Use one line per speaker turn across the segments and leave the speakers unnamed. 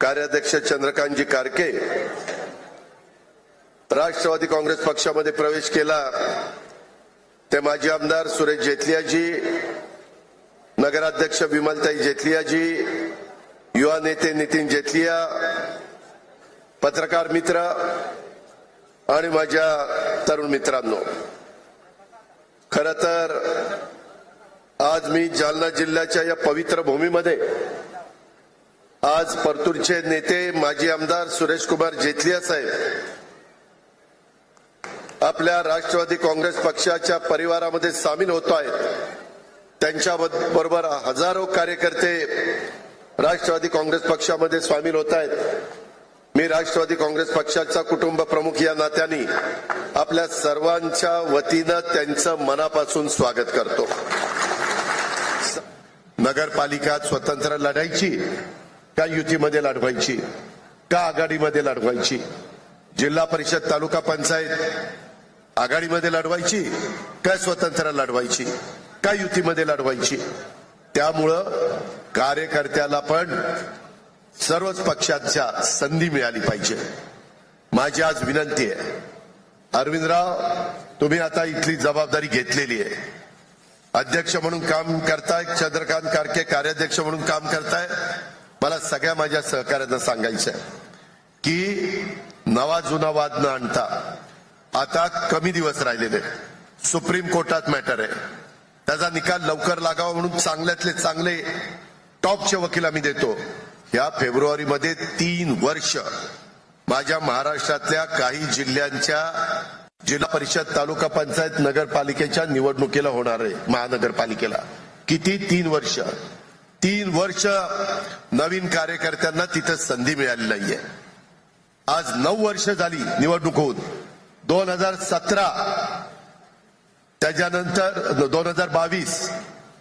कार्याध्यक्ष चंद्रकांतजी कारके राष्ट्रवादी काँग्रेस पक्षामध्ये प्रवेश केला. ते माजी आमदार सुरेश जेतलियाजी नगराध्यक्ष विमलताई जेतलियाजी युवा नेते नितीन जेतलिया पत्रकार मित्र आणि माझ्या तरुण मित्रांनो. खर तर आज मी जालना जिल्ह्याच्या या पवित्र भूमीमध्ये आज परतूरचे नेते माजी आमदार सुरेश कुमार जेतलिया साहेब आपल्या राष्ट्रवादी काँग्रेस पक्षाच्या परिवारामध्ये सामील होत आहेत. त्यांच्या बरोबर हजारो कार्यकर्ते राष्ट्रवादी काँग्रेस पक्षामध्ये सामील होत आहेत. मी राष्ट्रवादी काँग्रेस पक्षाचा कुटुंब प्रमुख या नात्याने आपल्या सर्वांच्या वतीनं त्यांचं मनापासून स्वागत करतो. नगरपालिका स्वतंत्र लढायची का युतीमध्ये लढवायची का आघाडीमध्ये लढवायची जिल्हा परिषद तालुका पंचायत आघाडीमध्ये लढवायची काय स्वतंत्र लढवायची काय युतीमध्ये लढवायची त्यामुळं कार्यकर्त्याला पण सर्वच पक्षांच्या संधी मिळाली पाहिजे. माझी आज विनंती आहे. अरविंदराव तुम्ही आता इथली जबाबदारी घेतलेली आहे. अध्यक्ष म्हणून काम करताय चंद्रकांत कारके कार्याध्यक्ष म्हणून काम करताय. मला सगळ्या माझ्या सहकार्यांना सांगायचं आहे की नवा जुना वाद न आणता आता कमी दिवस राहिलेले सुप्रीम कोर्टात मॅटर आहे. त्याचा निकाल लवकर लागावा म्हणून चांगल्यातले चांगले टॉपचे वकील आम्ही देतो. या फेब्रुवारीमध्ये तीन वर्ष माझ्या महाराष्ट्रातल्या काही जिल्ह्यांच्या जिल्हा परिषद तालुका पंचायत नगरपालिकेच्या निवडणुकीला होणार आहे. महानगरपालिकेला. किती? तीन वर्ष. तीन वर्ष नवीन कार्यकर्त्यांना तिथं संधी मिळाली नाहीये. आज नऊ वर्ष झाली निवडणूक होऊन. दोन हजार सतरा त्याच्यानंतर दोन हजार बावीस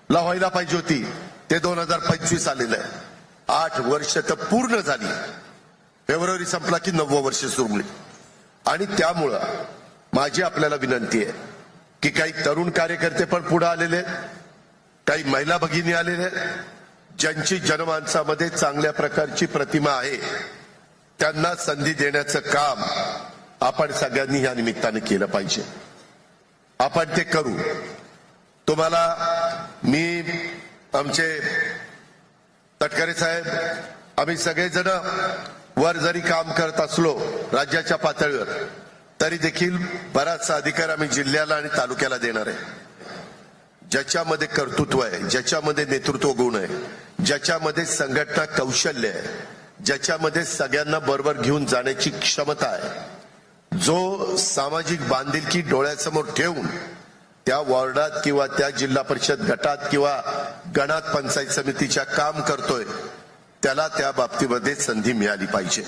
ला व्हायला पाहिजे होती. ते दोन हजार पंचवीस आलेलं आहे. आठ वर्ष तर पूर्ण झाली. फेब्रुवारी संपला की नववं वर्ष सुरू आणि त्यामुळं माझी आपल्याला विनंती आहे की काही तरुण कार्यकर्ते पण पुढे आलेले आहेत. काही महिला भगिनी आलेल्या आहेत. ज्यांची जनमानसामध्ये चांगल्या प्रकारची प्रतिमा आहे त्यांना संधी देण्याचं काम आपण सगळ्यांनी या निमित्ताने केलं पाहिजे. आपण ते करू. तुम्हाला मी आमचे तटकरे साहेब आम्ही सगळेजण वर जरी काम करत असलो राज्याच्या पातळीवर तरी देखील बराचसा अधिकार आम्ही जिल्ह्याला आणि तालुक्याला देणार आहे. ज्याच्यामध्ये कर्तृत्व आहे ज्याच्यामध्ये नेतृत्व गुण आहे ज्याच्यामध्ये संघटना कौशल्य आहे ज्याच्यामध्ये सगळ्यांना बरोबर घेऊन जाण्याची क्षमता आहे जो सामाजिक बांधिलकी डोळ्यासमोर ठेवून त्या वॉर्डात किंवा त्या जिल्हा परिषद गटात किंवा गणात पंचायत समितीच्या काम करतोय त्याला त्या बाबतीमध्ये संधी मिळाली पाहिजे.